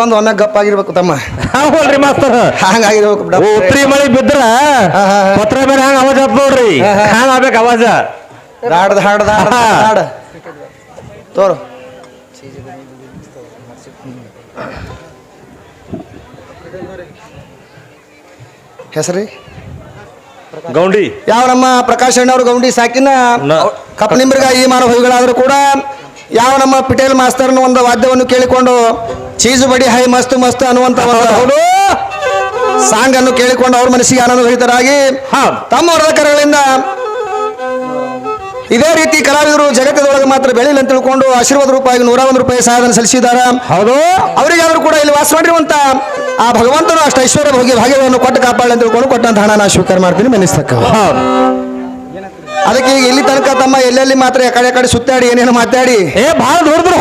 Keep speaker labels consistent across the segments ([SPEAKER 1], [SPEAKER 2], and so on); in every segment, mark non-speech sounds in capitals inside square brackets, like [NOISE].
[SPEAKER 1] ಬಂದು ಒಮ್ಮೆ ಗಪ್ಪ ಆಗಿರ್ಬೇಕು ತಮ್ಮ
[SPEAKER 2] ಹೌದಲ್ರಿ ಮಾಸ್ತರ್.
[SPEAKER 1] ಹಂಗಾಗಿರ್ಬೇಕು ಬಿಡ
[SPEAKER 2] ಉತ್ರಿ ಮಳಿ ಬಿದ್ರ. ಪತ್ರ ಬೇರೆ ಹಂಗ ಅವಾಜ್ ಆತ್ ನೋಡ್ರಿ. ಹಂಗ ಆಗ್ಬೇಕು ಅವಾಜ?
[SPEAKER 1] ಹಾಡ್ದ ಹಾಡ್ದ ಹಾಡ ತೋರು. ಹೆಸರಿ?
[SPEAKER 2] ಗೌಂಡಿ.
[SPEAKER 1] ಯಾವ ನಮ್ಮ ಪ್ರಕಾಶ್ ಅಣ್ಣವ್ರು ಗೌಂಡಿ ಸಾಕಿನ ಕಪ್ಪನಿಂಬರ್ಗ ಈ ಮಾನವ ಹೋಗಿಗಳಾದರೂ ಕೂಡ ಯಾವ ನಮ್ಮ ಪಿಟೇಲ್ ಮಾಸ್ತರ್ನ ಒಂದು ವಾದ್ಯವನ್ನು ಕೇಳಿಕೊಂಡು ಚೀಸು ಬಡಿ ಹೈ ಮಸ್ತ್ ಮಸ್ತ್ ಅನ್ನುವಂತ ಹೌದು. ಸಾಂಗ್ ಅನ್ನು ಕೇಳಿಕೊಂಡು ಅವ್ರ ಮನಸ್ಸಿಗೆ ಅನನುಭವಿತರಾಗಿ
[SPEAKER 2] ಹೌದ್.
[SPEAKER 1] ತಮ್ಮ ವರ್ಧಕರಗಳಿಂದ ಇದೇ ರೀತಿ ಕಲಾವಿದರು ಜಗತ್ತದೊಳಗೆ ಮಾತ್ರ ಬೆಳಿಲ್ಲ ಅಂತ ತಿಳ್ಕೊಂಡು ಆಶೀರ್ವಾದ ರೂಪಾಯಿ ನೂರ ಒಂದು ರೂಪಾಯಿ ಸಹಾಯಧನ ಸಲ್ಲಿಸಿದ್ದಾರೆ.
[SPEAKER 2] ಹೌದು.
[SPEAKER 1] ಅವರಿಗಾದ್ರೂ ಕೂಡ ಇಲ್ಲಿ ವಾಸ ಮಾಡಿರುವಂತ ಆ ಭಗವಂತನು ಅಷ್ಟು ಐಶ್ವರ್ಯ ಹೋಗಿ ಭಾಗ್ಯವನ್ನು ಕೊಟ್ಟು ಕಾಪಾಡಲಿ ಅಂತ ತಿಳ್ಕೊಂಡು ಕೊಟ್ಟಂತ ಹಣ ನಾ ಸ್ವೀಕಾರ ಮಾಡ್ತೀನಿ ಮೆನಿಸ್ತಕ್ಕ. ಅದಕ್ಕೆ ಈಗ ಇಲ್ಲಿ ತನಕ ತಮ್ಮ ಎಲ್ಲೆಲ್ಲಿ ಮಾತ್ರ ಕಡೆ ಕಡೆ ಸುತ್ತಾಡಿ ಏನೇನು ಮಾತಾಡಿ.
[SPEAKER 2] ಏ ಭಾಳ ದೂರ ದೂರ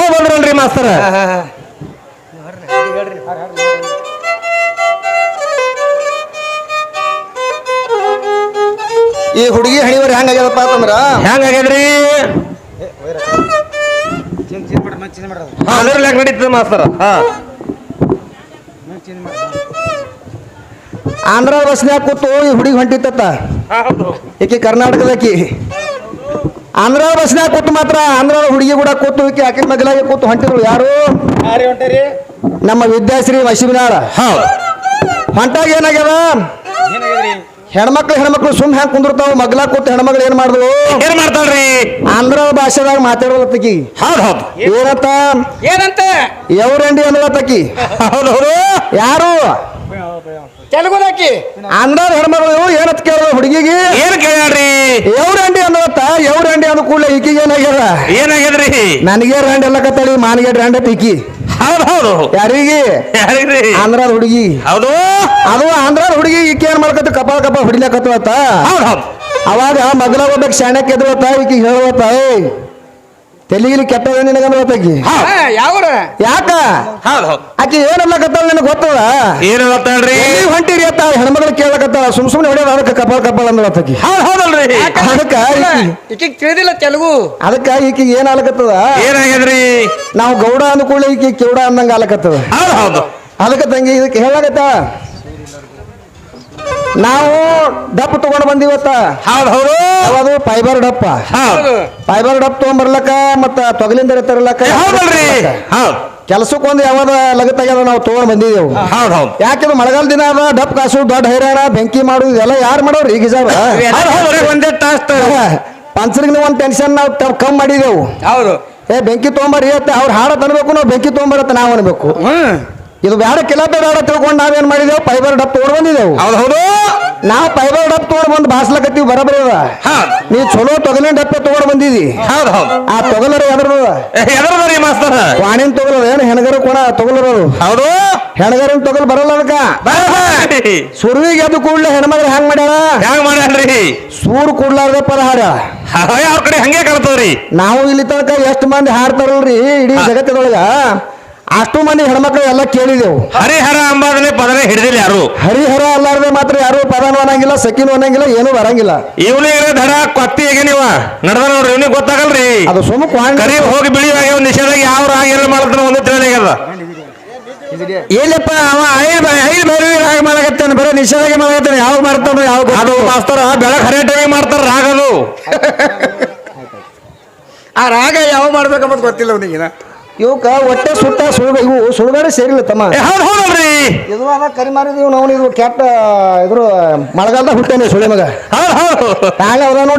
[SPEAKER 2] ಹೋಗಿ ಹರ ಮಾಸ್ತರ್
[SPEAKER 1] ಈ ಹುಡುಗಿ ಹಣಿವರಿ ಹೆಂಗಾಗ್ಯದಪ್ಪ ಅಂತಂದ್ರ?
[SPEAKER 2] ಹೆಂಗ ಆಗ್ಯದ್ರಿ? ಅದ್ರ ಲೆಕ್ಕ ನಡೀತದ ಮಾಸ್ತರ್? ಹಾ.
[SPEAKER 1] ಆಂಧ್ರ ಬಸ್ನ್ಯಾಗ ಕೂತು ಈ ಹುಡುಗಿ ಹೊಂಟಿತ್ತ
[SPEAKER 2] ಹೌದು
[SPEAKER 1] ಈಕೆ ಕರ್ನಾಟಕದಾಕಿ ಆಂಧ್ರ ಬಸ್ನ್ಯಾಗ ಕೂತು ಮಾತ್ರ ಆಂಧ್ರ ಹುಡುಗಿ ಕೂಡ ಕೂತು ಈಕೆ ಆಕೆ ಮಗಲಾಗಿ ಕೂತು ಹೊಂಟಿದ್ರು ಯಾರು? ನಮ್ಮ ವಿದ್ಯಾಶ್ರೀ ಮಶಿಬಿನಾಳ
[SPEAKER 2] ಹೌದ್.
[SPEAKER 1] ಹೊಂಟಾಗ ಏನಾಗ್ಯದ? ಹೆಣ್ಮಕ್ಳು ಹೆಣ್ಮಕ್ಳು ಸುಮ್ ಹೆಂಗ್ ಕುಂದಿರ್ತಾವ? ಮಗ್ಲ ಕೂತ ಹೆಣ್ಮಕ್ಳು ಏನ್ ಮಾಡಿದ್ವು?
[SPEAKER 2] ಏನ್ ಮಾಡ್ತಾಳ್ರಿ?
[SPEAKER 1] ಆಂಧ್ರ ಭಾಷೆದಾಗ
[SPEAKER 2] ಹೌದ್ ಹೌದ್.
[SPEAKER 1] ಏನಂತ?
[SPEAKER 3] ಏನಂತ?
[SPEAKER 1] ಎವ್ರಂಡಿ
[SPEAKER 2] ಹೌದ್ ಹೌದು.
[SPEAKER 1] ಯಾರು?
[SPEAKER 3] ತೆಲುಗುದಾಕಿ.
[SPEAKER 1] ಆಂಧ್ರ ಹೆಣ್ಮಗಳು ಏನತ್ ಕೇಳ ಹುಡುಗಿಗೆ?
[SPEAKER 2] ಏನ್ ಕೇಳ್ರಿ
[SPEAKER 1] ಎವ್ರಂಡಿ ಅನ್ನೋತ್ತ ಎವ್ರಂಡಿ ಅಂದ ಕೂಡಲೇ ಈಕಿಗೆ ಏನಾಗ್ಯದ?
[SPEAKER 2] ಏನಾಗ್ಯದ್ರಿ?
[SPEAKER 1] ನನಗೆ ರಂಡ್ ಎಲ್ಲ ಕತ್ತಳಿ ಮಾನಿಗೆ ರಂಡ್ ಐತಿ ಈಕಿ
[SPEAKER 2] ಹೌದ್ ಹೌದು.
[SPEAKER 1] ಯಾರಿಗೆ?
[SPEAKER 2] ಯಾರಿಗ್ರಿ
[SPEAKER 1] ಆಂಧ್ರದ ಹುಡುಗಿ.
[SPEAKER 2] ಹೌದು.
[SPEAKER 1] ಅದು ಆಂಧ್ರ ಹುಡುಗಿ ಈಕೆ ಏನ್ ಮಾಡ್ಕತ್ತ? ಕಪಾಳ ಕಪಾಳ ಹೊಡಿಲಕತ್ತ
[SPEAKER 2] ಹೌದು ಹೌದ್.
[SPEAKER 1] ಅವಾಗ ಮಗಲ ಒಬ್ಬ ಶಾಣಕ್ಕೆ ಎದ್ರತ್ತ ಈಕಿ ಹೇಳುವತ್ತ ಕೆಟ್ಟದ ನಿನಗಂದ್ರತ್ತಾಕಿ
[SPEAKER 2] ಹೌದ್.
[SPEAKER 3] ಯಾವ್ರ?
[SPEAKER 1] ಯಾಕ?
[SPEAKER 2] ಹೌದು ಹೌದ್.
[SPEAKER 1] ಆಕಿ ಏನಲ್ಲಕತ್ತಾಳ ನಿನಗೆ ಗೊತ್ತದ?
[SPEAKER 2] ಏನ್
[SPEAKER 1] ಎಲ್ಲಿ ಹೊಂಟಿರಿ ಅತ್ತ? ಹೆಣ್ಮಗಳು ಕೇಳಕತ್ತಾಳ ಸುಮ್ ಸುಮ್ನೆ ಹೊಡೆಯೋದು ಅದಕ್ಕೆ ಕಪಾಳ ಕಪಾಳ ಅಂದ್ರತ್ತಾಕಿ
[SPEAKER 2] ಕೆಲವು ಹೌದಲ್ರಿ.
[SPEAKER 1] ಅದಕ್ಕ ಈಕಿ-
[SPEAKER 3] ಈಕಿಗ್ ತಿಳಿದಿಲ್ಲ ತೆಲುಗು.
[SPEAKER 1] ಅದಕ್ಕ ಈಕಿಗೆ ಏನ್ ಆಲಕತ್ತದ?
[SPEAKER 2] ಏನಾಗ್ಯದ್ರಿ?
[SPEAKER 1] ನಾವು ಗೌಡ ಅಂದ್ಕೊಳ್ಳಿ ಈಕಿ ಕಿವುಡ ಅಂದಂಗ ಆಲಕತ್ತದ.
[SPEAKER 2] ಅದಕ್ಕ ಹೌದು.
[SPEAKER 1] ಅದಕ್ಕೆ ತಂಗಿ ಇದಕ್ಕೆ ಹೇಳಾಗತ್ತ? ನಾವು ಡಪ್ ತಗೊಂಡ್ ಬಂದಿವತ್ತ
[SPEAKER 2] ಹೌದು ಹೌದು.
[SPEAKER 1] ಅದು ಫೈಬರ್ ಡಪ್ಪ.
[SPEAKER 2] ಹೌದು.
[SPEAKER 1] ಫೈಬರ್ ಡಪ್ ತಗೊಂಡ್ಬರ್ಲಕ್ಕ ಮತ್ತ ತೊಗಲಿಂದ ತರಲಕ್ಕ
[SPEAKER 2] ಹೌದಲ್ರಿ. ಹೌದ್.
[SPEAKER 1] ಕೆಲಸಕ್ಕೊಂದು ಯಾವ್ದ ಲಗತ್ತಾಗ್ಯದ ನಾವು ತಗೊಂಡ್ ಬಂದಿದ್ದೆವು
[SPEAKER 2] ಹೌದು ಹೌದು.
[SPEAKER 1] ಯಾಕಿದು ಮಳೆಗಾಲ ದಿನ ಅದ? ಡಪ್ ಕಾಸು ದೊಡ್ಡ ಹೈರಾಣ ಬೆಂಕಿ ಮಾಡು ಇದೆಲ್ಲ ಯಾರು ಮಾಡೋರು ಈಗ
[SPEAKER 2] ಒಂದೇ ತಾಸ್
[SPEAKER 1] ಪಂಚರಿಗೆ ಒಂದು ಟೆನ್ಷನ್ ನಾವು ಕಮ್ ಕಮ್ಮಿ ಮಾಡಿದೆವು.
[SPEAKER 3] ಹೌದು.
[SPEAKER 1] ಏ ಬೆಂಕಿ ತೊಗೊಂಬರ್ರಿ ಅವ್ರು ಹಾಡ ತನ್ಬೇಕು ನಾವು ಬೆಂಕಿ ತೊಗೊಂಬರತ್ತ ನಾವು ಅನ್ಬೇಕು. ಇದು ಬೇಡ ಕಿಲಬೆ ಬೇಡ ತಿಳ್ಕೊಂಡು ನಾವೇನ್ ಮಾಡಿದೆವು? ಫೈಬರ್ ಡಬ್ ತಗೊಂಡ್ ಬಂದಿದೆವು.
[SPEAKER 2] ಹೌದು ಹೌದು.
[SPEAKER 1] ನಾವು ಫೈಬರ್ ಡಬ್ ತಗೊಂಡ್ ಬಂದು ಬಾಸ್ಲಕತ್ತೀವಿ ಬರಬರ ಅದ.
[SPEAKER 2] ಹೌದ್.
[SPEAKER 1] ನೀ ಚಲೋ ತೊಗಲಿನ ಡಬ್ಬೆ ತಗೊಂಡ್ ಬಂದಿದಿ.
[SPEAKER 2] ಹೌದು ಹೌದು.
[SPEAKER 1] ಆ ತೊಗಲರ
[SPEAKER 2] ಎದ್ರದ್ರಿ ಮಾಸ್ತರ್?
[SPEAKER 1] ವಾಣಿನ ತೊಗಲರು ಏನು ಹೆಣಗರ ಕೋಣ ತೊಗಲರು.
[SPEAKER 2] ಹೌದು.
[SPEAKER 1] ಹೆಣಗರಿನ ತೊಗಲ್ ಬರಲ್ಲ ಅದಕ್ಕ. ಸುರುವಿಗೆ ಎದ್ದು ಕೂಡ್ಲೆ ಹೆಣ್ಮಗ್ಳು ಹೆಂಗ್ ಮಾಡ್ಯಾರ
[SPEAKER 2] ಹೆಂಗ್ ಮಾಡ್ಯಾನ್ರಿ
[SPEAKER 1] ಸೂರು ಕೂಡ್ಲಾರ್ದ ಪದ
[SPEAKER 2] ಅವ್ರ ಕಡೆ ಹಂಗೆ ಕಳ್ತದ್ರಿ
[SPEAKER 1] ನಾವು ಇಲ್ಲಿ ತನಕ ಎಷ್ಟು ಮಂದಿ ಹಾಡ್ತಾರಲ್ರಿ ಇಡೀ ಜಗತ್ತದೊಳಗ ಅಷ್ಟು ಮಂದಿ ಹೆಣ್ಮಕ್ಳು ಎಲ್ಲ ಕೇಳಿದೆವು.
[SPEAKER 2] ಹರಿಹರ ಅಂಬಾದನೆ ಪದನೆ ಹಿಡಿದಿಲ್ಲ ಯಾರು?
[SPEAKER 1] ಹರಿಹರ ಅಲ್ಲಾರ್ದೆ ಮಾತ್ರ ಯಾರು ಪದನೂ ಅನ್ನಂಗಿಲ್ಲ ಸಖಿನೂ ಅನ್ನಂಗಿಲ್ಲ ಏನೂ ಬರಂಗಿಲ್ಲ.
[SPEAKER 2] ಇವನಿಗೆ ದಡ ಕೊತ್ತಿ ಹೇಗೆ ನೀವ? ನಡೆದ ನೋಡ್ರಿ ಇವನಿಗೆ ಗೊತ್ತಾಗಲ್ರಿ.
[SPEAKER 1] ಅದು ಸುಮ್ಮ
[SPEAKER 2] ಕರಿ ಹೋಗಿ ಬಿಳಿಯಾಗ ಒಂದು ನಿಷೇಧಾಗ ಯಾವ ರಾಗ ಮಾಡ್ತಾನೆ ಮಾಡ್ತಾನ ಒಂದು ತಿಳಿಯಾಗದ
[SPEAKER 1] ಎಲ್ಲಪ್ಪ ಅವ ಐದು ಐದು ಬೇರೆ ರಾಗ ಮಾಡಕತ್ತಾನೆ ಬರೀ ನಿಷೇಧಾಗಿ ಮಾಡಕತ್ತಾನೆ ಯಾವಾಗ ಮಾಡ್ತಾನ ಯಾವ
[SPEAKER 2] ಅದು ಮಾಸ್ತರ ಬೆಳಗ್ ಹರಿಯಾಟಾಗಿ ಮಾಡ್ತಾರ ರಾಗ ಅದು
[SPEAKER 3] ಆ ರಾಗ ಯಾವ ಮಾಡ್ಬೇಕಂಬ ಗೊತ್ತಿಲ್ಲ ಅವನಿಗೆ
[SPEAKER 1] ಇವಕ್ಕ ಒಟ್ಟೆ ಸುಟ್ಟ ಸುಳ್ಗ ಇವು ಸುಳ್ಗಾಡೆ ಸೇರಿಲ್ಲ ತಮ್ಮ.
[SPEAKER 2] ಹೌದು ಹೌದ್ ಹೌದಲ್ರಿ
[SPEAKER 1] ಇದು ಅದ ಕರಿ ಮಾರಿದೀವಿ ನಾವು ಇದು ಕೆಟ್ಟ ಇದ್ರು ಮಳೆಗಾಲದ ಹುಟ್ಟೇನೆ ಸುಳಿ ಮಗ.
[SPEAKER 2] ಹೌದು ಹೌದು.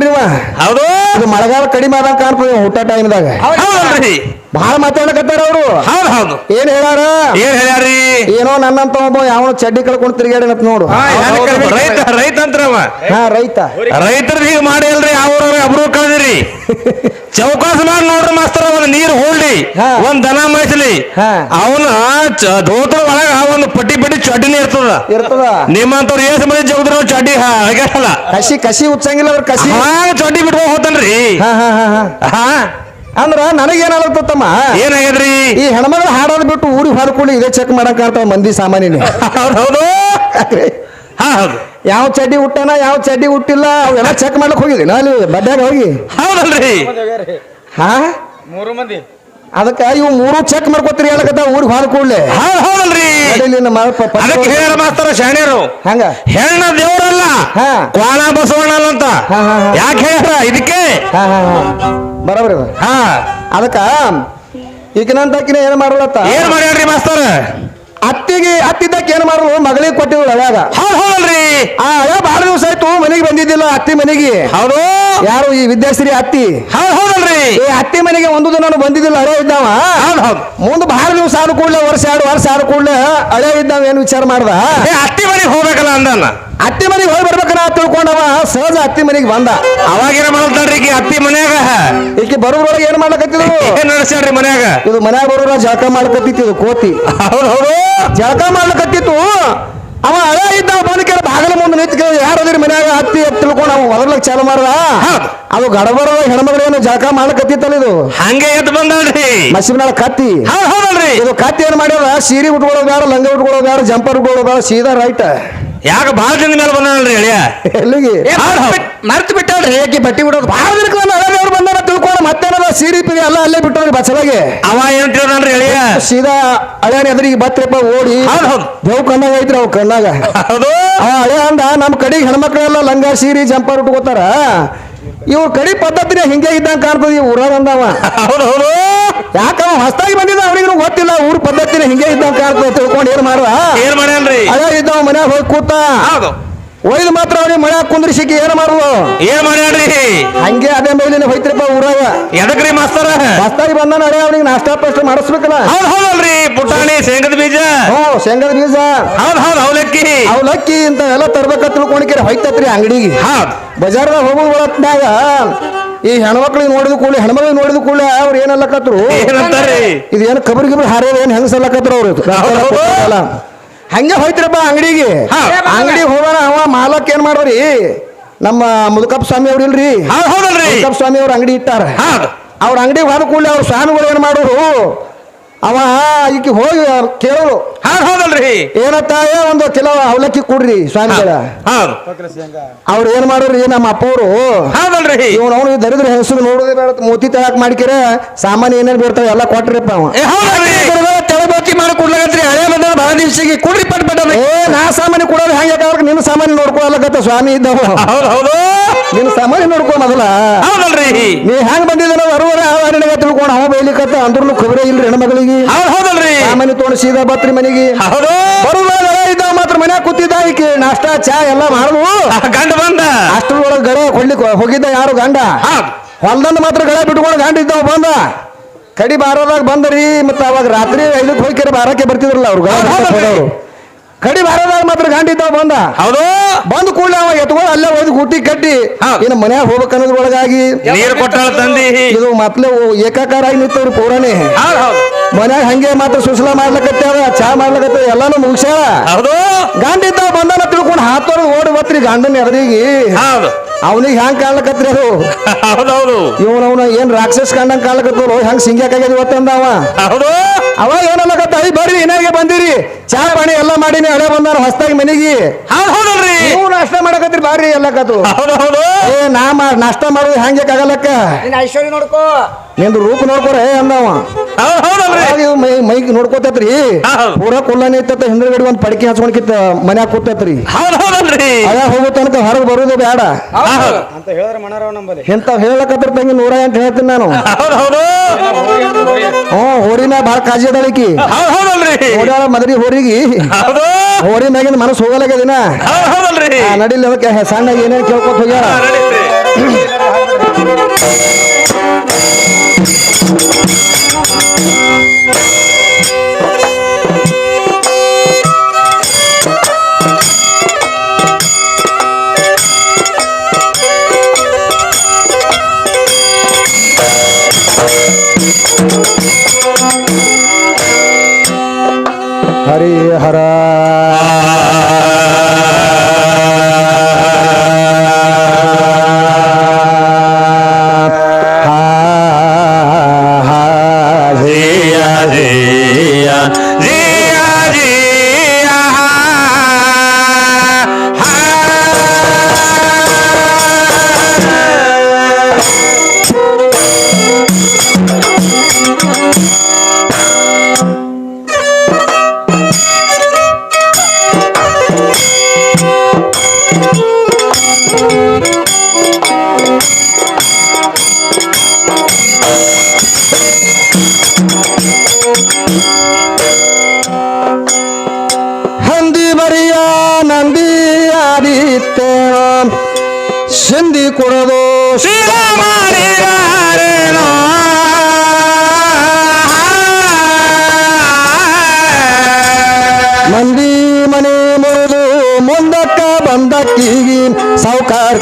[SPEAKER 1] ಇವ.
[SPEAKER 2] ಹೌದು.
[SPEAKER 1] ಇದು ಮಳೆಗಾಲ ಕಡಿಮೆ ಆದಾಗ ಕಾಣ್ತದೆ ಇವ ಹುಟ್ಟ ಟೈಮ್ದಾಗ.
[SPEAKER 2] ಹೌದಲ್ರಿ
[SPEAKER 1] ಬಹಳ ಮಾತಾಡಕತ್ತಾರ ಅವರು.
[SPEAKER 2] ಹೌದು ಹೌದು.
[SPEAKER 1] ಏನ್ ಹೇಳಾರ
[SPEAKER 2] ಏನ್ ಹೇಳ್ಯಾರಿ
[SPEAKER 1] ಏನೋ ನನ್ನಂತ ಒಬ್ಬ ಯಾವ ಚಡ್ಡಿ ಕಳ್ಕೊಂಡು ತಿರುಗಾಡನತ್ ನೋಡು.
[SPEAKER 2] ರೈತ ರೈತ ಅಂತ್ರವ
[SPEAKER 1] ಹಾ ರೈತ.
[SPEAKER 2] ರೈತರ ಈಗ ಮಾಡಿ ಅಲ್ರಿ ಅವ್ರ ಅಬ್ರು ಕಳ್ದಿರಿ. [LAUGHS] ಚೌಕಾಸ ಮಾಡಿ ನೋಡ್ರಿ ಮಾಸ್ತರ ನೀರು
[SPEAKER 1] ಹಾ.
[SPEAKER 2] ಒಂದ್ ದನ
[SPEAKER 1] ಮಾಡಿಸ್ಲಿ.
[SPEAKER 2] ಅವನ ಧೋತ್ರ ಒಳಗ ಒಂದು ಪಟ್ಟಿ ಪಟ್ಟಿ ಚಡ್ಡಿನೇ ಇರ್ತದ.
[SPEAKER 1] ಇರ್ತದ.
[SPEAKER 2] ನಿಮ್ಮಂತವ್ರು ಏಸ್ ಮಂದಿ ಜಗದ್ರ ಚಡ್ಡಿ ಹಾಗಲ್ಲ
[SPEAKER 1] ಕಸಿ ಕಸಿ ಉಚ್ಚಂಗಿಲ್ಲ ಅವ್ರ ಕಸಿ
[SPEAKER 2] ಚಡ್ಡಿ ಬಿಟ್ಕೊಂಡ್ ಹೋತನ್ರಿ
[SPEAKER 1] ಅಂದ್ರ ನನಗೇನಾಗ್ತತ್ತಮ್ಮ
[SPEAKER 2] ಏನಾಗ್ಯದ್ರಿ?
[SPEAKER 1] ಈ ಹೆಣ್ಮಗಳು ಹಾಡೋದ್ ಬಿಟ್ಟು ಊರಿಗೆ ಹೊರಕೊಳ್ಳಿ ಇದೇ ಚೆಕ್ ಮಾಡಕ್ ಮಂದಿ ಸಾಮಾನಿನ
[SPEAKER 2] ಹೌದ್ ಹೌದು.
[SPEAKER 1] ಯಾವ ಚಡ್ಡಿ ಹುಟ್ಟನ ಯಾವ ಚಡ್ಡಿ ಹುಟ್ಟಿಲ್ಲ ಅವೆಲ್ಲ ಚೆಕ್ ಮಾಡ್ಲಿಕ್ಕೆ ಹೋಗಿದ್ದೀನಿ ಅಲ್ಲಿ ಬಡ್ಡ್ಯಾಗ ಹೋಗಿ.
[SPEAKER 2] ಹೌದಲ್ರಿ.
[SPEAKER 1] ಹಾ?
[SPEAKER 3] ಮೂರು ಮಂದಿ.
[SPEAKER 1] ಅದಕ್ಕೆ ಇವು ಮೂರು ಚೆಕ್ ಮಾಡ್ಕೊತೀರಿ ಹೇಳಕತ್ತ ಊರಿಗೆ ಹೊರ ಕೂಡಲೇ?
[SPEAKER 2] ಹೌದ್ ಹೌದಲ್ರಿ. ಅದಕ್ಕೆ ಹೇಳ ಮಾಸ್ತರ ಶಾಣ್ಯರು.
[SPEAKER 1] ಹಂಗ?
[SPEAKER 2] ಹೆಣ್ಣ ದೇವರಲ್ಲ. ಕ್ವಾಣ ಬಸವಣ್ಣ ಅಂತ. ಯಾಕೆ ಹೇಳ್ರ ಇದಕ್ಕೆ?
[SPEAKER 1] ಬರೋಬ್ರಿ
[SPEAKER 2] ಹಾ.
[SPEAKER 1] ಅದಕ್ಕ ಈಗಿನಂತಕಿನ ಏನ್ ಮಾಡಲತ್ತ?
[SPEAKER 2] ಏನ್ ಮಾಡ್ಯಾರ್ರಿ ಮಾಸ್ತರ?
[SPEAKER 1] ಅತ್ತಿಗೆ ಅತ್ತಿದ್ದಕ್ಕೆ ಏನ್ ಮಾಡುದು ಮಗಳಿಗೆ ಕೊಟ್ಟಿದ್ರು
[SPEAKER 2] ಅಳ್ಯಾಗ ಹೌದ್ರಿ.
[SPEAKER 1] ಆ ಹಳೆ ಬಹಳ ದಿವಸ ಆಯ್ತು ಮನೆಗೆ ಬಂದಿದ್ದಿಲ್ಲ ಅತ್ತಿ ಮನೆಗೆ.
[SPEAKER 2] ಹೌದು.
[SPEAKER 1] ಯಾರು ಈ ವಿದ್ಯಾಶ್ರೀ ಅತ್ತಿ?
[SPEAKER 2] ಹೌದ್ ಹೌದಲ್ರಿ.
[SPEAKER 1] ಈ ಅತ್ತಿ ಮನೆಗೆ ಒಂದು ದಿನ ಬಂದಿದ್ದಿಲ್ಲ ಅಳೆ ಇದ್ದಾವ? ಮುಂದೆ ಬಹಳ ದಿವಸ ಆದ ಕೂಡಲೇ ವರ್ಷ ಎರಡು ವರ್ಷ ಆದ ಕೂಡಲೇ ಅಳೆ ಇದ್ದಾವ ಏನು ವಿಚಾರ ಮಾಡ್ದ?
[SPEAKER 2] ಅತ್ತಿ ಮನೆಗೆ ಹೋಗ್ಬೇಕಲ್ಲ ಅಂದನ್ನ
[SPEAKER 1] ಅತ್ತಿ ಮನೆಗೆ ಹೋಗಿ ಬರ್ಬೇಕನ್ನ ತಿಳ್ಕೊಂಡವ ಸಹಜ ಅತ್ತಿ ಮನೆಗೆ ಬಂದ.
[SPEAKER 2] ಅವಾಗೇನ ಮಾಡ್ತಾರ್ರಿ ಈಕಿ ಅತ್ತಿ ಮನ್ಯಾಗ.
[SPEAKER 1] ಈಕೆ ಬರೋದ್ರೊಳಗೆ ಏನ್ ಮಾಡ್ಲಕತ್ತಿದ್ರು [LAUGHS]
[SPEAKER 2] ಏನ್ ನಡೆಸ್ಯಾಡ್ರಿ ಮನ್ಯಾಗ?
[SPEAKER 1] ಇದು ಮನ್ಯಾಗ ಬರೋರ ಜಳಕ ಮಾಡ್ಲಕತ್ತಿತ್ತು ಇದು ಕೋತಿ.
[SPEAKER 2] ಹೌದ್ ಹೌದು
[SPEAKER 1] ಜಳಕ ಮಾಡ್ಲಕತ್ತಿತ್ತು. ಅವ ಹಳೆ ಇದ್ದ ಬಂದ ಕೇಳ ಬಾಗಲ ಮುಂದೆ ನಿಂತು ಯಾರದ್ರಿ ಮನ್ಯಾಗ ಅತ್ತಿ ಎತ್ತಿ ತಿಳ್ಕೊಂಡು ಅವ ಮೊದಲಕ್ಕೆ ಚಾಲು ಮಾಡ್ದ. ಅದು ಗಡಬರ ಹೆಣ್ಮಗಳೇನು ಜಳಕ ಮಾಡ್ಲಕತ್ತಿತ್ತಲ್ಲ ಇದು.
[SPEAKER 2] ಹಂಗೆ ಎದ್ದು ಬಂದಲ್ರಿ
[SPEAKER 1] ಮಸಿಬಿನಾಳ ಕತ್ತಿ.
[SPEAKER 2] ಹೌದಲ್ರಿ.
[SPEAKER 1] ಇದು ಕತ್ತಿ ಏನ್ ಮಾಡ್ಯಾರ? ಸೀರೆ ಉಟ್ಕೊಳ್ಳೋದು ಬೇಡ ಲಂಗ ಉಟ್ಕೊಳ್ಳೋದು ಬೇಡ ಜಂಪರ್ ಉಟ್ಕೊಳ್ಳೋದು ಬೇಡ ಸೀದಾ ರೈಟ್.
[SPEAKER 2] ಯಾಕ ಬಾಳ ದಿನದ ಮೇಲೆ ಬಂದಲ್ರಿ ಹೇಳಿ
[SPEAKER 1] ಎಲ್ಲಿಗೆ.
[SPEAKER 3] ಮರ್ತು ಬಿಟ್ಟವ್ರಿ. ಏಕೆ ಬಟ್ಟಿ ಬಿಡೋದು
[SPEAKER 1] ಭಾಳ ದಿನಕ್ಕೆ ನನ್ನ ಹಳೆಯವ್ರು ಬಂದಾರ ತಿಳ್ಕೊಂಡು ಮತ್ತೇನದ ಸೀರೆ ಪಿರಿ ಎಲ್ಲ ಅಲ್ಲೇ ಬಿಟ್ಟವ್ರಿ ಬಚ್ಚಲಾಗೆ.
[SPEAKER 2] ಅವ ಏನ್ ತಿಳ್ದನ್ರಿ ಅಳಿಯ
[SPEAKER 1] ಸೀದಾ ಹಳೆಯನ ಎದುರಿಗೆ ಬತ್ರಪ್ಪ ಓಡಿ
[SPEAKER 2] ಹೌದು ಹೌದು.
[SPEAKER 1] ದೇವ್ ಕಣ್ಣಾಗ ಐತ್ರಿ ಅವ್ ಕಣ್ಣಾಗ.
[SPEAKER 2] ಹೌದು.
[SPEAKER 1] ಆ ಹಳೆ ಅಂದ ನಮ್ಮ ಕಡೆಗೆ ಹೆಣ್ಮಕ್ಳೆಲ್ಲ ಲಂಗ ಸೀರೆ ಜಂಪರ್ ಉಟ್ಕೋತಾರ. ಇವ್ರ ಕಡೆ ಪದ್ಧತಿನ ಹಿಂಗೆ ಇದ್ದಂಗ ಕಾಣ್ತದ ಊರಾಗ ಅಂದವ.
[SPEAKER 2] ಹೌದು ಹೌದು.
[SPEAKER 1] ಯಾಕವ ಹೊಸದಾಗಿ ಬಂದಿದ್ದ ಅವ್ರಿಗೂ ಗೊತ್ತಿಲ್ಲ ಊರ್ ಪದ್ಧತಿನ ಹಿಂಗೆ ಇದ್ದ ತಿಳ್ಕೊಂಡು ಏನ್ ಮಾಡುವ
[SPEAKER 2] ಏನ್ ಮಾಡ್ಯಾನ್ರಿ?
[SPEAKER 1] ಅದೇ ಇದ್ದವ ಮನ್ಯಾಗ ಹೋಗಿ ಕೂತ ಒಯ್ದು ಮಾತ್ರ ಅವ್ರಿಗೆ ಮನ್ಯಾಗ ಸಿಕ್ಕಿ ಏನ್ ಮಾಡುವ
[SPEAKER 2] ಏನ್ ಮಾಡ್ಯಾನ್ರಿ?
[SPEAKER 1] ಹಂಗೆ ಅದೇ ಮೇಲಿನ ಹೋಯ್ತಿರಪ್ಪ ಊರಾಗ.
[SPEAKER 2] ಎದಕ್ರಿ ಮಾಸ್ತರ?
[SPEAKER 1] ಹೊಸ್ತಾಗಿ ಬಂದಾನ ನಡೆ ಅವ್ನಿಗೆ ನಾಷ್ಟಾ ಪಸ್ಟ್ ಮಾಡಿಸ್ಬೇಕಲ್ಲ.
[SPEAKER 2] ಹೌದ್ ಹೌದಲ್ರಿ ಪುಟಾಣಿ ಶೇಂಗದ ಬೀಜ.
[SPEAKER 1] ಹ್ಞೂ ಶೇಂಗದ ಬೀಜ.
[SPEAKER 2] ಹೌದ್ ಹೌದ್ ಅವಲಕ್ಕಿ.
[SPEAKER 1] ಅವಲಕ್ಕಿ ಇಂತ ಎಲ್ಲ ತರ್ಬೇಕ ತಿಳ್ಕೊಂಡಿಕೆ ಹೋಯ್ತತ್ರಿ ಅಂಗಡಿಗೆ.
[SPEAKER 2] ಹಾ
[SPEAKER 1] ಬಜಾರ್ದಾಗ ಹೋಗೋ ಒಳತ್ನಾಗ ಈ ಹೆಣ್ಮಕ್ಳಿಗೆ ನೋಡಿದ ಕೂಡಲೇ ಹೆಣ್ಮಕ್ಳಿಗೆ ನೋಡಿದ ಕೂಡಲೇ ಅವ್ರು ಏನಲ್ಲಕತ್ರು
[SPEAKER 2] ಏನಂತಾರೆ
[SPEAKER 1] ಇದೇನು ಕಬರಿ ಗಿಬ್ರಿ ಹಾರ್ಯದ ಏನು ಹೆಂಗಸಲ್ಲಕತ್ರು ಅವ್ರು. ಅಲ್ಲ ಹಂಗೆ ಹೋಯ್ತಿರಪ್ಪ ಅಂಗಡಿಗೆ. ಅಂಗಡಿಗೆ ಹೋಗೋಣ ಅವ ಮಾಲಕ್ ಏನ್ ಮಾಡ್ರಿ ನಮ್ಮ ಮುದುಕಪ್ಪ ಸ್ವಾಮಿ ಅವ್ರು ಇಲ್ರಿ? ಮುದುಕಪ್ಪ ಸ್ವಾಮಿ ಅವ್ರ ಅಂಗಡಿ ಇಟ್ಟಾರ. ಅವ್ರ ಅಂಗಡಿಗೆ ಹೋದ ಕೂಡಲೇ ಅವ್ರ ಸ್ವಾಮಿಗಳು ಏನ್ ಮಾಡೋರು ಅವ ಈಕಿ ಹೋಗಿ ಕೇಳೋರು
[SPEAKER 2] ಹೌದ್. ಹೌದಲ್ರಿ
[SPEAKER 1] ಏನತ್ತಾಯ ಒಂದು ಕಿಲೋ ಅವಲಕ್ಕಿ ಕೊಡ್ರಿ ಸ್ವಾಮಿಗಳ.
[SPEAKER 2] ಹೌದ್.
[SPEAKER 1] ಅವ್ರು ಏನ್ ಮಾಡೋರಿ ನಮ್ಮ ಅಪ್ಪವರು?
[SPEAKER 2] ಹೌದಲ್ರಿ.
[SPEAKER 1] ಇವನು ಅವನು ದರಿದ್ರ ಹೆಸರು ನೋಡೋದೇ ಬೇಡ ಮೋತಿ ತಳಕ್ ಮಾಡ್ಕಿರ ಸಾಮಾನ್ಯ ಏನೇನು ಬೀರ್ತಾವ ಎಲ್ಲ ಕೊಟ್ರಿಪ್ಪ ಅವ.
[SPEAKER 3] ತಳಬೋತಿ ಮಾಡಿ ಕೊಡ್ಲಾಗತ್ರಿ ಹಳೆ ಬಂದ ಬಹಳ ದಿವಸಕ್ಕೆ ಕುಡ್ರಿ ಪಟ್ ಪಟ್
[SPEAKER 1] ಏ ನಾ ಸಾಮಾನ್ಯ ಕೊಡೋದು ಹೆಂಗೆ ಯಾಕಂದ್ರೆ ನಿನ್ನ ಸಾಮಾನ್ಯ ನೋಡ್ಕೊಳಕತ್ತ ಸ್ವಾಮಿ ಇದ್ದವ.
[SPEAKER 2] ಹೌದು ಹೌದು.
[SPEAKER 1] ನಿನ್ನ ಸಾಮಾನ್ಯ ನೋಡ್ಕೊ ಮೊದಲ.
[SPEAKER 2] ಹೌದಲ್ರಿ.
[SPEAKER 1] ನೀ ಹೆಂಗ್ ಅರವರ ಅರುವರೆ ಆವರಣೆಗೆ ತಿಳ್ಕೊಂಡು ಅವ ಬೈಲಿಕತ್ತ ಅಂದ್ರೂ ಖಬರೇ ಇಲ್ರಿ ಹೆಣ್ಮಗಳಿಗೆ.
[SPEAKER 2] ಹೌದ್ ಹೌದಲ್ರಿ.
[SPEAKER 1] ಸಾಮಾನ್ಯ ತೊಗೊಂಡು ಸೀದಾ ಬತ್ರಿ ಮನೆಗೆ.
[SPEAKER 2] ಹೌದು.
[SPEAKER 1] ಬರುವಾಗ ಇದ್ದ ಮಾತ್ರ ಮನ್ಯಾಗ ಕೂತಿದ್ದ ಐಕೆ ನಾಷ್ಟಾ ಚಾ ಎಲ್ಲ ಮಾಡುದು.
[SPEAKER 2] ಗಂಡ ಬಂದ.
[SPEAKER 1] ಅಷ್ಟರೊಳಗೆ ಗಡ ಕೊಡ್ಲಿಕ್ಕೆ ಹೋಗಿದ್ದ ಯಾರು ಗಂಡ? ಹೊಲ್ದಂದ ಮಾತ್ರ ಗಡ ಬಿಟ್ಕೊಂಡು ಗಂಡ ಇದ್ದವ ಬಂದ. ಕಡಿ ಬಾರದಾಗ ಬಂದ್ರಿ ಮತ್ತೆ ಅವಾಗ ರಾತ್ರಿ ಐದಕ್ಕೆ ಹೋಗಿ ಬಾರಕ್ಕೆ ಬರ್ತಿದ್ರಲ್ಲ ಅವ್ರು ಕಡಿ ಬಾರದಾಗ ಮಾತ್ರ ಗಂಡ ಇದ್ದಾವ ಬಂದ.
[SPEAKER 2] ಹೌದು.
[SPEAKER 1] ಬಂದ ಕೂಡ ಅವ ಎತ್ಕೊಂಡು ಅಲ್ಲೇ ಹೋಗಿ ಗುಟ್ಟಿ ಕಟ್ಟಿ. ಇನ್ನು ಮನ್ಯಾಗ ಹೋಗ್ಬೇಕನ್ನೋದ್ರೊಳಗಾಗಿ
[SPEAKER 2] ನೀರು ಕೊಟ್ಟಾಳ ತಂದಿ.
[SPEAKER 1] ಇದು ಮೊದ್ಲೇ ಏಕಾಕಾರಾಗಿ ಆಗಿ ನಿಂತವ್ರು
[SPEAKER 2] ಹೌದ್
[SPEAKER 1] ಮನ್ಯಾಗ ಹಂಗೆ ಮಾತ್ರ ಸುಸಲ ಮಾಡ್ಲಕತ್ತಾರ ಚಾ ಮಾಡ್ಲಕತ್ತ ಎಲ್ಲಾನು ಮುಗಿಸ್ಯಾಳ
[SPEAKER 2] ಹೌದು.
[SPEAKER 1] ಗಂಡಿದ್ದ ಬಂದನ ತಿಳ್ಕೊಂಡು ಹಾತೋರ್ ಓಡಿ ಬತ್ರಿ ಗಂಡನ ಎದರಿಗೆ
[SPEAKER 2] ಹೌದು.
[SPEAKER 1] ಅವನಿಗೆ ಹ್ಯಾಂಗ್ ಕಾಣ್ಲಕತ್ರಿ ಅದು?
[SPEAKER 2] ಹೌದೌದು.
[SPEAKER 1] ಇವನವನ ಏನ್ ರಾಕ್ಷಸ ಕಂಡಂಗ್ ಕಾಣ್ಲಕತ್ತೋ ಹೆಂಗ್ ಸಿಂಗ್ಯಾಕಾಗ್ಯದ ಇವತ್ತಂದ ಅವ?
[SPEAKER 2] ಹೌದು.
[SPEAKER 1] ಅವ ಏನಲ್ಲಕತ್ತ ಐ ಬರ್ರಿ ಏನಾಗೆ ಬಂದಿರಿ. ಚಾ ಪಾಣಿ ಎಲ್ಲ ಮಾಡಿನಿ ಹಳೆ ಬಂದಾರ ಹೊಸದಾಗಿ ಮನೆಗೆ.
[SPEAKER 2] ಹೌದ್ ಹೌದಲ್ರಿ.
[SPEAKER 1] ನೀವು ನಾಷ್ಟ ಮಾಡಕತ್ರಿ ಬಾರಿ ಎಲ್ಲ
[SPEAKER 2] ಹೌದು ಹೌದು.
[SPEAKER 1] ಏ ನಾ ಮಾ- ನಾಷ್ಟ ಮಾಡೋದು ಹೆಂಗೆ ಆಗಲ್ಲಕ್ಕ?
[SPEAKER 3] ನೀನ್ ಐಶ್ವರ್ಯ ನೋಡ್ಕೋ.
[SPEAKER 1] ನಿಂದು ರೂಪ ನೋಡ್ಕೊರ ಹೇ ಅಂದವ.
[SPEAKER 2] ಹೌದ್ ಹೌದಲ್ರಿ.
[SPEAKER 1] ಇವ್ ಮೈ ಮೈಗ್ ನೋಡ್ಕೋತೈತ್ರಿ. ಪೂರ ಕುಲ್ಲನೆ ಇತ್ತ ಹಿಂದ್ಗಡೆ ಒಂದ್ ಪಡಿಕೆ ಹಚ್ಕೊಂಡ್ಕಿತ್ತ ಮನ್ಯಾಗ ಕೂತೈತ್ರಿ.
[SPEAKER 2] ಹೋಗುತ್ತನಕ ಹೌದಲ್ರಿ.
[SPEAKER 1] ಅದ ಹೋಗೋ ತನಕ ಹೊರಗೆ ಬರೋದು ಬೇಡ
[SPEAKER 2] ಹೌದು.
[SPEAKER 3] ಅಂತ ಹೇಳಿದ್ರೆ ಮನರವ ನಂಬಲ್ಲಿ.
[SPEAKER 1] ಇಂಥವ್ ಹೇಳಕತ್ರ ತಂಗಿ ನೂರ ಎಂಟು ಹೇಳ್ತೀನಿ ನಾನು.
[SPEAKER 2] ಹೌದ್ ಹೌದು.
[SPEAKER 1] ಹ್ಞೂ ಹೋರಿನ ಭಾಳ ಕಾಜಿ ಅದಾಳಿಕಿ
[SPEAKER 2] ಹೌದ್ ಹೌದಲ್ರಿ.
[SPEAKER 1] ಮದ್ರಿ ಮದರಿ ಹೋರಿಗೆ
[SPEAKER 2] ಹೌದು.
[SPEAKER 1] ಹೋರಿ ಮ್ಯಾಗಿನ ಮನಸ್ಸು ಹೋಗಲಾಗದಿನ ನಡಿಲ್ಲ ಸಣ್ಣಗೆ ಏನೇನು ಕೇಳ್ಕೊತ ಹೋಗ್ಯಾಳ. ಮಂದಿ ಕೊಡೋದು. ಮಂದಿ ಮನೆ ಮುರಿದು ಮುಂದಕ್ಕ ಬಂದಕ್ಕಿಗಿ ಸಾವುಕಾರ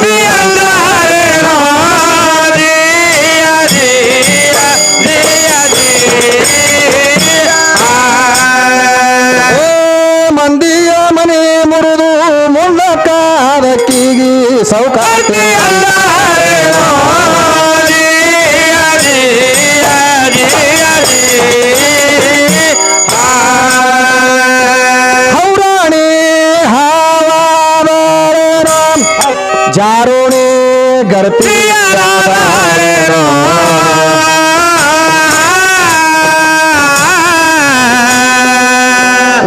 [SPEAKER 1] ಜಾರೋಣಿ ಗರ್ತಿ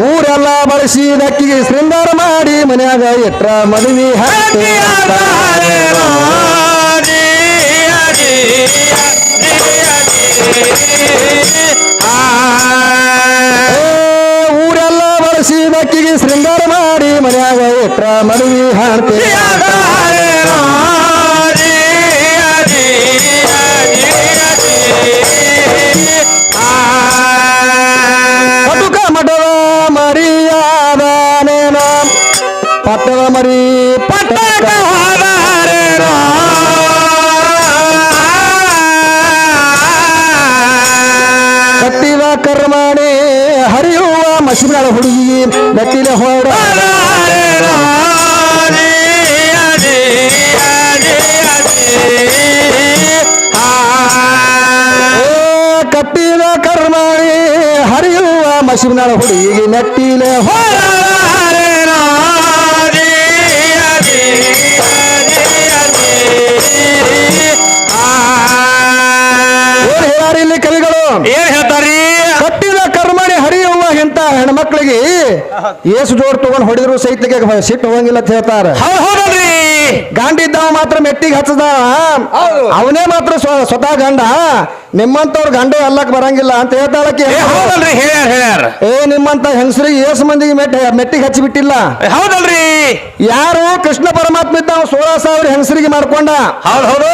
[SPEAKER 1] ಊರೆಲ್ಲ ಬಳಸಿದಕ್ಕಿಗೆ ಶೃಂಗಾರ ಮಾಡಿ ಮನ್ಯಾಗ ಎಟ್ರ ಮದುವೆ ಹಾಕಿ ಊರೆಲ್ಲ ಊರೆಲ್ಲ ಬಳಸಿದಕ್ಕಿಗೆ ಶೃಂಗಾರ ಮಾಡಿ ಮನ್ಯಾಗ ಎಟ್ರ ಮದುವೆ ಹಾಡ್ತಿ ಮಸಿಗಳ ಹುಡುಗಿ ಮೆಟ್ಟಿಲೆ ಹೊಡ ಕಪ್ಪಿನ ಕರ್ಮಾಣಿ ಹರಿಯುವ ಮಸಿಗಳ ಹುಡುಗಿ ಮೆಟ್ಟಿಲೆ ಹೊರ ಕವಿಗಳು?
[SPEAKER 2] ಏನ್ ಹೇಳ್ತಾರೀ
[SPEAKER 1] ಹೆಣ್ಮಕ್ಳಿಗೆ ಏಸು ಜೋರ್ ತಗೊಂಡ್ ಹೊಡಿದ್ರು ಸಹಿತ ಸಿಟ್ಟು ಹೋಗಂಗಿಲ್ಲ ಅಂತ ಹೇಳ್ತಾರೆ.
[SPEAKER 2] ಹೌದ್ ಇದ್ದಾವ
[SPEAKER 1] ಗಂಡಿದ್ದವ ಮಾತ್ರ ಮೆಟ್ಟಿಗೆ ಹಚ್ಚದ. ಅವನೇ ಮಾತ್ರ ಸ್ವತಃ ಗಂಡ. ನಿಮ್ಮಂತವ್ರ ಗಂಡ ಎಲ್ಲಕ್ ಬರಂಗಿಲ್ಲ ಅಂತ ಹೇಳ್ತಾಳಕ್ಕೆ
[SPEAKER 2] ಏ
[SPEAKER 1] ನಿಮ್ಮಂತ ಹೆಂಗಸರಿಗೆ ಏಸು ಮಂದಿಗೆ ಮೆಟ್ಟಿ ಮೆಟ್ಟಿಗೆ ಹಚ್ಚಿ ಬಿಟ್ಟಿಲ್ಲ
[SPEAKER 2] ಹೌದಲ್ರಿ.
[SPEAKER 1] ಯಾರು ಕೃಷ್ಣ ಪರಮಾತ್ಮ ಇದ್ದಾವ ಸೋಳ ಸಾವಿರ ಹೆಂಗಸರಿಗೆ ಮಾಡ್ಕೊಂಡ.
[SPEAKER 2] ಆ ಹೌದು